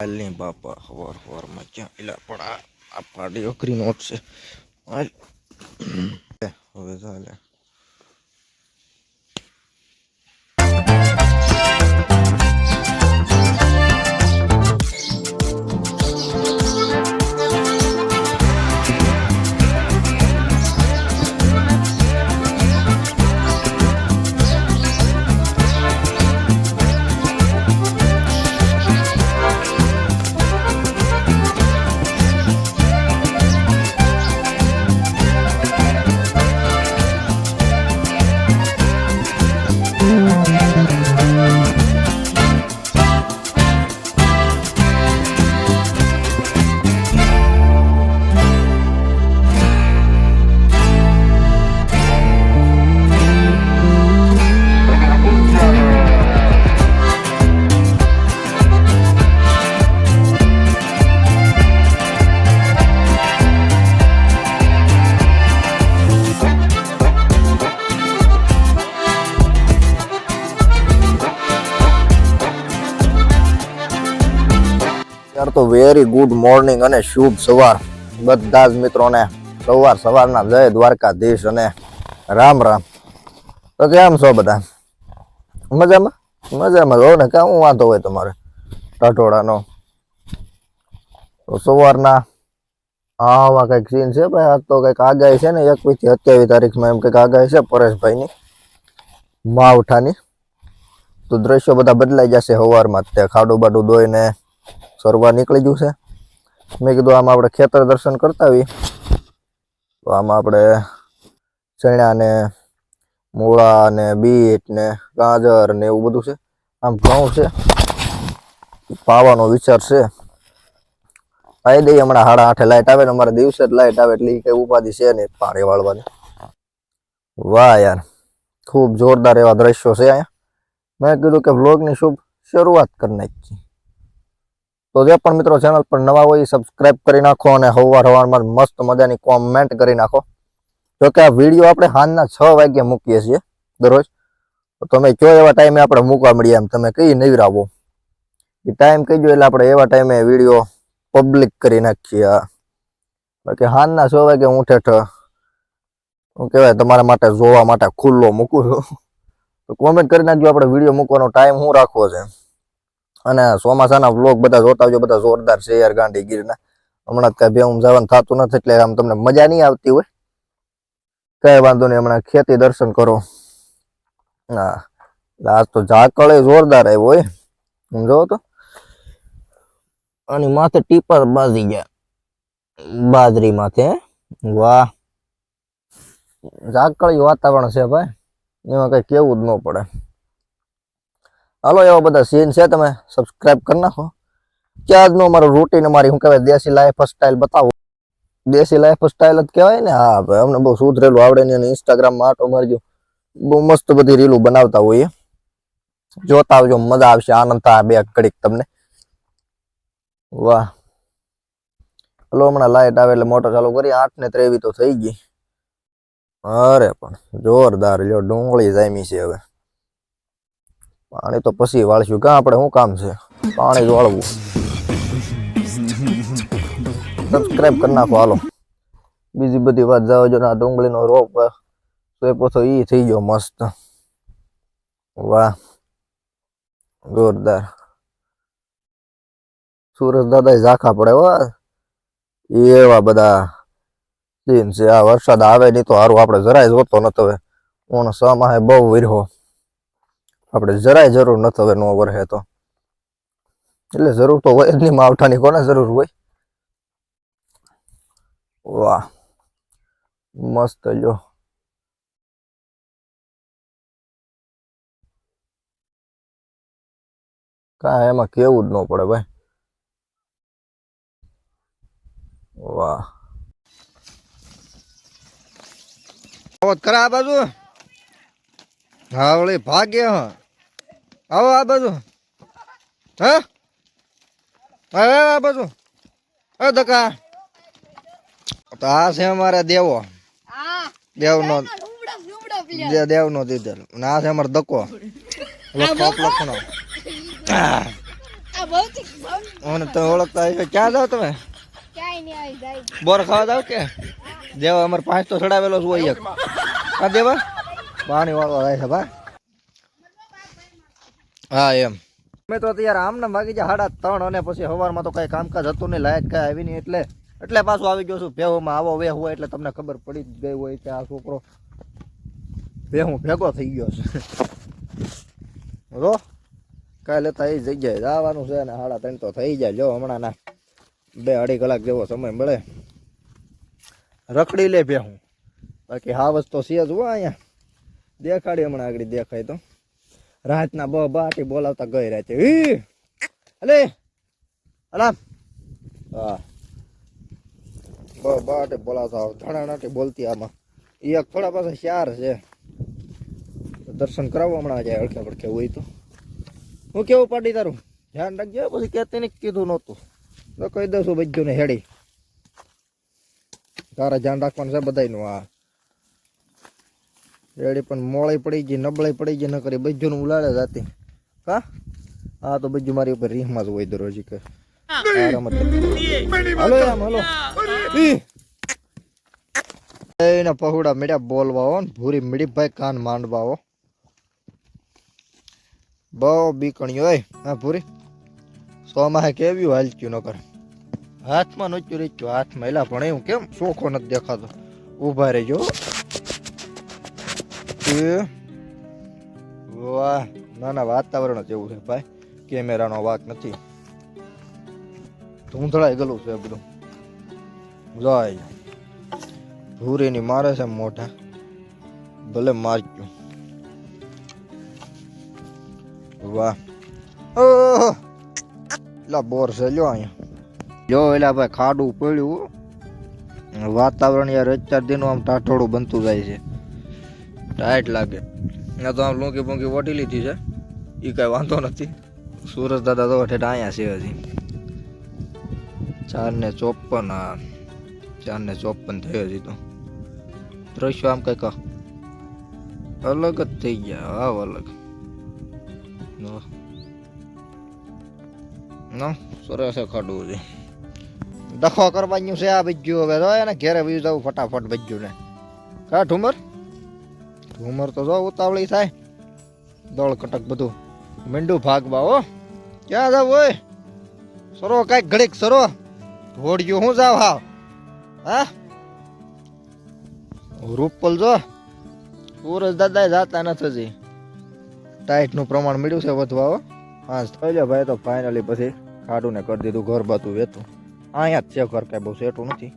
હાલની બાપા હવાર હવારમાં ક્યાં એલા પણ આ પાડી ઓકરી નોટ છે. હવે ચાલે વેરી ગુડ મોર્નિંગ અને શુભ સવાર. બધા જ મિત્રોને સવાર સવારના જય દ્વારકાધીશ અને રામ રામ. તો કેમ છો બધા? મજામાં? મજામાં. જો ને કાં વાંધો હોય તમારે? ટાટોડાનો તો સવારના આવા કંઈક સીન છે ભાઈ. આ તો કંઈક આગાહી છે ને એકવીસથી સત્યાવીસ તારીખમાં એમ કંઈક આગાહી છે પરેશભાઈની, માવઠાની. તો દ્રશ્યો બધા બદલાઈ જશે સવારમાં જ તે ખાડું બાડું દોઈને સરવા નીકળી ગયું છે. મેં કીધું આમાં આપણે ખેતર દર્શન કરતા હોઈએ તો આમાં આપણે ચણા ને મૂળા ને બીટ ને ગાજર ને એવું બધું છે. આમ ઘઉં છે. પાવાનો વિચાર છે. પાઈ દઈએ હમણાં સાડા આઠે લાઈટ આવે ને અમારે દિવસે જ લાઈટ આવે એટલે એ કઈ ઉપાધિ છે નહીં પાણી વાળવાની. વાહ યાર, ખૂબ જોરદાર એવા દ્રશ્યો છે અહીંયા. મેં કીધું કે વ્લોગની શુભ શરૂઆત કરી નાખી તો જે પણ મિત્રો ચેનલ પર નવા હોય સબસ્ક્રાઇબ કરી નાખો અને હવાર હવારમાં મસ્ત મજાની કોમેન્ટ કરી નાખો. જો કે આ વીડિયો આપણે સાંજના છ વાગ્યે મૂકીએ છીએ દરરોજ. તો તમે કયો એવા ટાઈમે આપણે મૂકવા મળીએ એમ તમે કઈ નવરાવો. એ ટાઈમ કહીજો એટલે આપણે એવા ટાઈમે વીડિયો પબ્લિક કરી નાખીએ. બાકી સાંજના છ વાગે હું ઠેઠ શું કહેવાય તમારા માટે જોવા માટે ખુલ્લો મૂકું છું. તો કોમેન્ટ કરી નાખજો, આપણે વીડિયો મૂકવાનો ટાઈમ શું રાખવો છે. અને ચોમાસાના વ્લોગ બધા જોતા આવજો બધા જોરદાર છે યાર ગાંધી ગીરના હમણાં કઈ ભેહું જવાનું થતું નથી એટલે આમ તમને મજા નહીં આવતી હોય. કઈ વાંધો નહીં, હમણાં ખેતી દર્શન કરો. હા આજ તો ઝાકળ જોરદાર આવ્યો હોય. સમજો તો. અને માથે ટીપર બાજી ગયા. બાજરી માથે વાહ. ઝાકળી વાતાવરણ છે ભાઈ. એમાં કઈ કેવું જ ન પડે. હાલો એવા બધા સીન છે, તમે સબસ્ક્રાઇબ કરી નાખો. કે આજનું અમારું રૂટીન અમારી શું કહેવાય, દેશી લાઈફ સ્ટાઇલ બતાવો. દેશી લાઈફ સ્ટાઇલ જ કહેવાય ને? હા અમને બહુ સુધરેલું આવડે ને ઇન્સ્ટાગ્રામમાં આટો મારજો. બહુ મસ્ત બધી રીલું બનાવતા હોઈએ. જોતા આવજો, મજા આવશે, આનંદ થાય બે ઘડીક તમને. વાહ. હલો, હમણાં લાઇટ આવે એટલે મોટર ચાલુ કરી, આઠ ને ત્રેવી તો થઈ ગઈ. અરે પણ, જોરદાર જો ડુંગળી જામી છે હવે. પાણી તો પછી વાળશું. કાં આપણે શું કામ છે? પાણી જ વાળવું. સબસ્ક્રાઇબ કરી નાખો, હાલો. બીજી બધી વાત જાવ જો ને આ ડુંગળીનો રોપ સોપો તો ઈ થઈ ગયો મસ્ત. વાહ. જોરદાર. સુરજ દાદા ઝાખા પડે હો. એવા બધા સીન છે. આ વરસાદ આવે નહીં તો સારું આપણે જરાય જોતો નતો હવે. ઓણ સમાહે બહુ વિરહો આપણે જરાય જરૂર નથી હવે નો વરહે તો. એટલે જરૂર તો હોય જ નહીં, માવઠાની કોને જરૂર હોય? વાહ, મસ્ત જો. કાંઈ એમાં કેવું જ ન પડે ભાઈ. વાહ. કરા બાજુ. હા વળી ભાગ્ય હ. આવો આ બાજુ. હે? હવે આ બાજુ. હે દકા. તો આ છે અમારે દેવો. દેવનો જે દેવનો દીધેલ. અને આ છે અમારો ધક્કો લખનો મને તો ઓળખતા હશો ક્યાં જાઓ તમે? આવી બોર ખાવા જાવ કે? દેવા અમારે પાંચ તો ચડાવેલો છું હોય એક. હા દેવા? પાણી વાળો જાય છે ભા હા, એમ. મેં તો અત્યારે આમને વાગી જાય સાડા ત્રણ અને પછી સવારમાં તો કઈ કામકાજ હતું નહીં લાયક કઈ આવી નહીં એટલે એટલે પાછું આવી ગયો છું. ભેહોમાં આવો, વેહ હોય એટલે તમને ખબર પડી જ ગઈ હોય કે આ છોકરો ભેહું ભેગો થઈ ગયો છે. રો કાંઈ લેતા એ જગ્યાએ જવાનું છે ને સાડા ત્રણ તો થઈ જાય. જો હમણાં ના બે અઢી કલાક જેવો સમય મળે. રખડી લે ભેહું. બાકી હા તો છે જ હો અહીંયા. દેખાડી હમણાં આગળ દેખાય તો. રાતના બ બાટી બોલાવતા ગઈ રાતે. અલે! અલા! હા. બ બાટી બોલાવતા ધણા નાટી બોલતી આમાં. એક થોડા પાસે ચાર છે. દર્શન કરાવવા હમણાં જાય અડખે પડખે હોય તો. હું કેવું પાડી તારું? ધ્યાન રાખજો પછી કહેતી ને કીધું નહોતું. તો કહી દઉં છું બધું ને હેડી. તારા ધ્યાન રાખવાનું છે બધાનું આ રેડી, પણ મોળી પડી ગઈ, નબળાઈ પડી ગઈ ન કરી બધું ઉલાડે જાતી. કા? આ તો બજ્જુ મારી ઉપર રીહમાં જ હોય દરરોજ કે હલો આમ હાલો. એના પહોળા મીડિયા બોલવા હો ને, ભૂરી મીડી ભાઈ કાન માંડવા હો. બહુ બીકણી હોય, હા, ભૂરી. સોમાં કેવ્યું હાલચ્યું ન કર હાથમાં નોચ્યું રેચ્યું, હાથમાં એલા પણ એવું કેમ ચોખ્ખો નથી દેખાતો. ઊભા રહેજો વાહ ના ના વાતાવરણ જ એવું છે ભાઈ. કેમેરાનો વાક નથી. ધૂંધળાઈ ગયેલું છે બધું. જાય ભૂરીની મારે છે મોઢા. ભલે મારજો. વાહ. એલા બોર છે લ્યો અહીંયા. જો એલા ભાઈ ખાડું પડ્યું વાતાવરણ યાર ચાર દિનો આમ ટાઢોળું બનતું જાય છે. ટાઈટ લાગે. ના તો આમ લૂંકી પૂંકી વટી લીધી છે. એ કાંઈ વાંધો નથી. સુરજ દાદા તો ઠેઠ અહીંયા છે હજી. ચાર ને ચોપન હા. ચાર ને ચોપન થયો હજી તો. દ્રશ્યો આમ કંઈક અલગ જ થઈ ગયા. હાવ અલગ. ના સરસ ખાડું છે ડખો કરવાનું છે આ બીજું હવે. તો એને ઘેરે બીજું જવું ફટાફટ બીજું ને કા ઠુમર ઠુમર તો જો ઉતાવળી થાય. દોડ કટક બધું. મીંડું ભાગવા હો. ક્યાં જાવ ઓય? સરો કાંઈક ઘડીક સરો. ઘોડિયું હું જાવ હાવ? હા? રૂપલ જો. સુરજ દાદા જાતા નથી હજી. ટાઈટનું પ્રમાણ મળ્યું છે વધવા હો. હા, થઈ ભાઈ, તો ફાઇનલી પછી ખાડું ને કરી દીધું, ઘર બાતું વેતું. અહીંયા જ છે, ઘર કાંઈ બહુ સેટું નથી.